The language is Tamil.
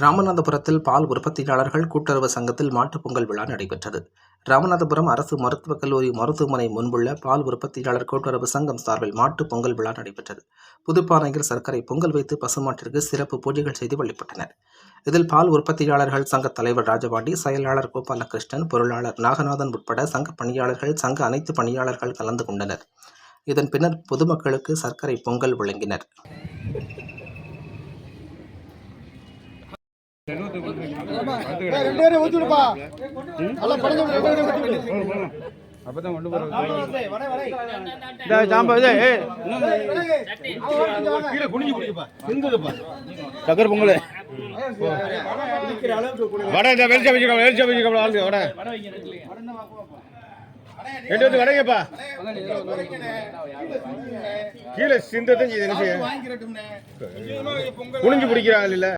ராமநாதபுரத்தில் பால் உற்பத்தியாளர்கள் கூட்டுறவு சங்கத்தில் மாட்டுப் பொங்கல் விழா நடைபெற்றது. ராமநாதபுரம் அரசு மருத்துவக் கல்லூரி மருத்துவமனை முன்புள்ள பால் உற்பத்தியாளர் கூட்டுறவு சங்கம் சார்பில் மாட்டுப் பொங்கல் விழா நடைபெற்றது. புதுப்பானையில் சர்க்கரை பொங்கல் வைத்து பசுமாட்டிற்கு சிறப்பு பூஜைகள் செய்து வழிபட்டனர். இதில் பால் உற்பத்தியாளர்கள் சங்க தலைவர் ராஜபாண்டி செயலாளர் கோபாலகிருஷ்ணன் பொருளாளர் நாகநாதன் உட்பட சங்க பணியாளர்கள் சங்க அனைத்து பணியாளர்கள் கலந்து கொண்டனர். இதன் பின்னர் பொதுமக்களுக்கு சர்க்கரை பொங்கல் வழங்கினர். ரெண்டு பேரும் ஊத்தி விடுப்பா நல்லா பழஞ்ச ரெண்டு பேரும் ஊத்தி விடு அப்பதான் கொண்டு சாம்பா இது கீழே குனிஞ்சு குடிப்பா சிந்துதுப்பா சக்கரை பொங்கல் வடை இந்த வெளிச்சம் வச்சுக்கோ வெளிச்சம் வச்சுக்கோ ஆளுங்க வடை எட்டு வந்து வடைங்கப்பா கீழே சிந்தத்தையும் என்ன செய்ய? குனிஞ்சு பிடிக்கிற